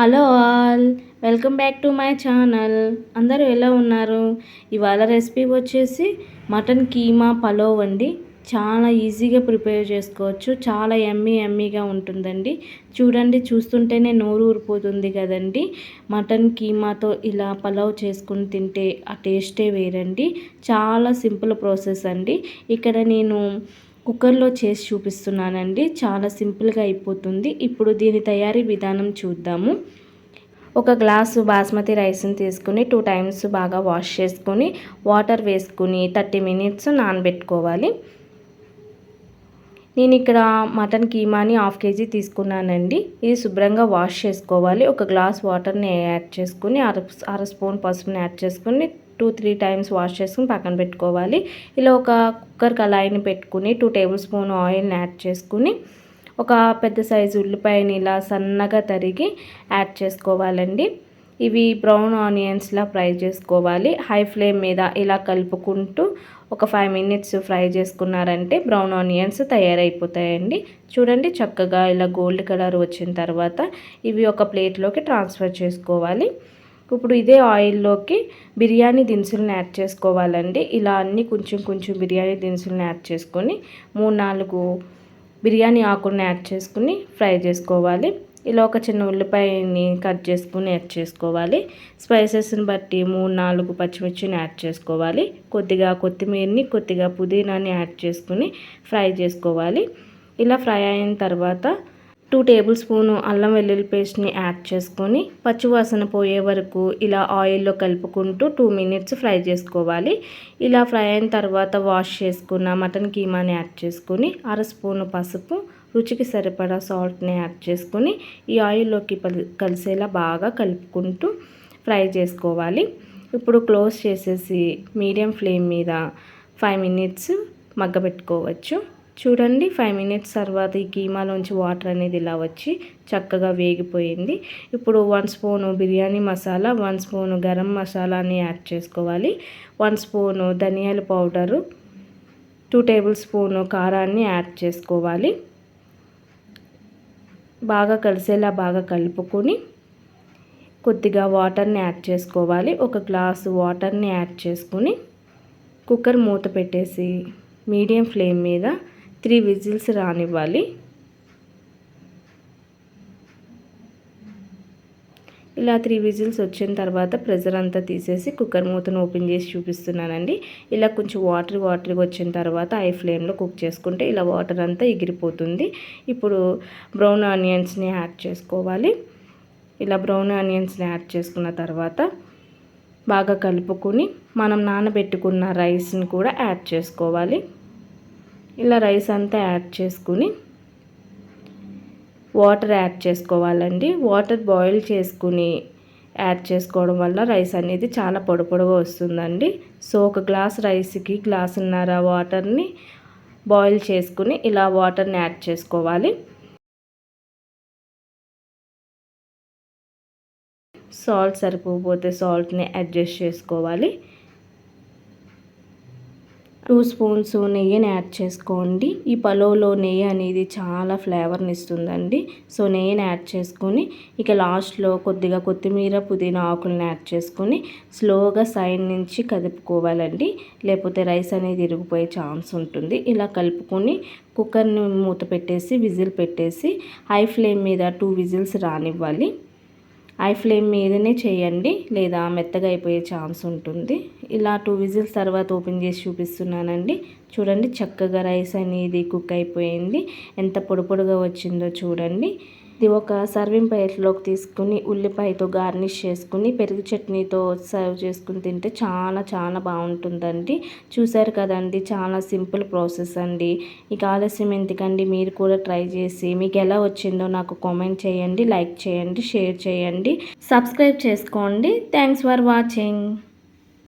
Hello all welcome back to my channel. అందరూ ఎలా ఉన్నారు? ఇవాళ రెసిపీ వచ్చేసి మటన్ కీమా పలావ్ అండి. చాలా ఈజీగా ప్రిపేర్ చేసుకోవచ్చు. చాలా ఎమ్మీ ఎమ్మీగా ఉంటుందండి. చూడండి చూస్తుంటేనే నోరు ఊరిపోతుంది కదండి. మటన్ కీమాతో ఇలా పలావ్ చేసుకుని తింటే ఆ టేస్టే వేరండి. చాలా సింపుల్ ప్రాసెస్ అండి. ఇక్కడ నేను కుక్కర్లో చేసి చూపిస్తున్నానండి. చాలా సింపుల్గా అయిపోతుంది. ఇప్పుడు దీని తయారీ విధానం చూద్దాము. ఒక గ్లాసు బాస్మతి రైస్ని తీసుకుని టూ టైమ్స్ బాగా వాష్ చేసుకొని వాటర్ వేసుకుని థర్టీ మినిట్స్ నానబెట్టుకోవాలి. నేను ఇక్కడ మటన్ కీమాని హాఫ్ కేజీ తీసుకున్నానండి. ఇది శుభ్రంగా వాష్ చేసుకోవాలి. ఒక గ్లాస్ వాటర్ని యాడ్ చేసుకుని అర అర స్పూన్ పసుపుని యాడ్ చేసుకుని టూ త్రీ టైమ్స్ వాష్ చేసుకుని పక్కన పెట్టుకోవాలి. ఇలా ఒక కుక్కర్ కళాయిని పెట్టుకుని టూ టేబుల్ స్పూన్ ఆయిల్ని యాడ్ చేసుకుని ఒక పెద్ద సైజు ఉల్లిపాయని ఇలా సన్నగా తరిగి యాడ్ చేసుకోవాలండి. ఇవి బ్రౌన్ ఆనియన్స్లా ఫ్రై చేసుకోవాలి. హై ఫ్లేమ్ మీద ఇలా కలుపుకుంటూ ఒక ఫైవ్ మినిట్స్ ఫ్రై చేసుకున్నారంటే బ్రౌన్ ఆనియన్స్ తయారైపోతాయండి. చూడండి చక్కగా ఇలా గోల్డ్ కలర్ వచ్చిన తర్వాత ఇవి ఒక ప్లేట్లోకి ట్రాన్స్ఫర్ చేసుకోవాలి. ఇప్పుడు ఇదే ఆయిల్లోకి బిర్యానీ దినుసులను యాడ్ చేసుకోవాలండి. ఇలా అన్నీ కొంచెం కొంచెం బిర్యానీ దినుసులను యాడ్ చేసుకొని మూడు నాలుగు బిర్యానీ ఆకులను యాడ్ చేసుకుని ఫ్రై చేసుకోవాలి. ఇలా ఒక చిన్న ఉల్లిపాయని కట్ చేసుకుని యాడ్ చేసుకోవాలి. స్పైసెస్ని బట్టి మూడు నాలుగు పచ్చిమిర్చిని యాడ్ చేసుకోవాలి. కొద్దిగా కొత్తిమీరని కొద్దిగా పుదీనాని యాడ్ చేసుకుని ఫ్రై చేసుకోవాలి. ఇలా ఫ్రై అయిన తర్వాత టూ టేబుల్ స్పూను అల్లం వెల్లుల్లి పేస్ట్ని యాడ్ చేసుకొని పచ్చివాసన పోయే వరకు ఇలా ఆయిల్లో కలుపుకుంటూ టూ మినిట్స్ ఫ్రై చేసుకోవాలి. ఇలా ఫ్రై అయిన తర్వాత వాష్ చేసుకున్న మటన్ కీమాని యాడ్ చేసుకొని అర స్పూను పసుపు రుచికి సరిపడా సాల్ట్ని యాడ్ చేసుకొని ఈ ఆయిల్లోకి కలిసేలా బాగా కలుపుకుంటూ ఫ్రై చేసుకోవాలి. ఇప్పుడు క్లోజ్ చేసేసి మీడియం ఫ్లేమ్ మీద ఫైవ్ మినిట్స్ మగ్గబెట్టుకోవచ్చు. చూడండి ఫైవ్ మినిట్స్ తర్వాత ఈ కీమాలోంచి వాటర్ అనేది ఇలా వచ్చి చక్కగా వేగిపోయింది. ఇప్పుడు one spoon biryani masala one spoon garam మసాలాని యాడ్ చేసుకోవాలి. వన్ స్పూను ధనియాల పౌడరు టూ టేబుల్ స్పూను కారాన్ని యాడ్ చేసుకోవాలి. బాగా కలిసేలా బాగా కలుపుకొని కొద్దిగా వాటర్ని యాడ్ చేసుకోవాలి. ఒక గ్లాసు వాటర్ని యాడ్ చేసుకుని కుక్కర్ మూత పెట్టేసి మీడియం ఫ్లేమ్ మీద త్రీ విజిల్స్ రానివ్వాలి. ఇలా త్రీ విజిల్స్ వచ్చిన తర్వాత ప్రెజర్ అంతా తీసేసి కుక్కర్ మూతను ఓపెన్ చేసి చూపిస్తున్నానండి. ఇలా కొంచెం వాటర్ వాటర్గా వచ్చిన తర్వాత ఐ ఫ్లేమ్లో కుక్ చేసుకుంటే ఇలా వాటర్ అంతా ఎగిరిపోతుంది. ఇప్పుడు బ్రౌన్ ఆనియన్స్ని యాడ్ చేసుకోవాలి. ఇలా బ్రౌన్ ఆనియన్స్ని యాడ్ చేసుకున్న తర్వాత బాగా కలుపుకొని మనం నానబెట్టుకున్న రైస్ని కూడా యాడ్ చేసుకోవాలి. ఇలా రైస్ అంతా యాడ్ చేసుకుని వాటర్ యాడ్ చేసుకోవాలండి. వాటర్ బాయిల్ చేసుకుని యాడ్ చేసుకోవడం వల్ల రైస్ అనేది చాలా పొడి పొడిగా వస్తుందండి. సో ఒక గ్లాస్ రైస్కి గ్లాసున్నర వాటర్ని బాయిల్ చేసుకుని ఇలా వాటర్ని యాడ్ చేసుకోవాలి. సాల్ట్ సరిపోతే సాల్ట్ని అడ్జస్ట్ చేసుకోవాలి. టూ స్పూన్స్ నెయ్యిని యాడ్ చేసుకోండి. ఈ పలోలో నెయ్యి అనేది చాలా ఫ్లేవర్ని ఇస్తుందండి. సో నెయ్యిని యాడ్ చేసుకొని ఇక లాస్ట్లో కొద్దిగా కొత్తిమీర పుదీనా ఆకులను యాడ్ చేసుకొని స్లోగా సైడ్ నుంచి కదుపుకోవాలండి. లేకపోతే రైస్ అనేది ఇరిగిపోయే ఛాన్స్ ఉంటుంది. ఇలా కలుపుకొని కుక్కర్ని మూత పెట్టేసి విజిల్ పెట్టేసి హై ఫ్లేమ్ మీద టూ విజిల్స్ రానివ్వాలి. ఐ ఫ్లేమ్ మీదనే చేయండి లేదా మెత్తగా అయిపోయే ఛాన్స్ ఉంటుంది. ఇలా టూ విజిల్స్ తర్వాత ఓపెన్ చేసి చూపిస్తున్నానండి. చూడండి చక్కగా రైస్ అనేది కుక్ అయిపోయింది. ఎంత పొడి పొడిగా వచ్చిందో చూడండి. ఇది ఒక సర్వింగ్ ప్లేట్లోకి తీసుకుని ఉల్లిపాయతో గార్నిష్ చేసుకుని పెరుగు చట్నీతో సర్వ్ చేసుకుని తింటే చాలా చాలా బాగుంటుందండి. చూసారు కదండి చాలా సింపుల్ ప్రాసెస్ అండి. ఇక ఆలస్యం ఎందుకండి? మీరు కూడా ట్రై చేసి మీకు ఎలా వచ్చిందో నాకు కామెంట్ చేయండి లైక్ చేయండి షేర్ చేయండి. సబ్స్క్రైబ్ చేసుకోండి. Thanks for watching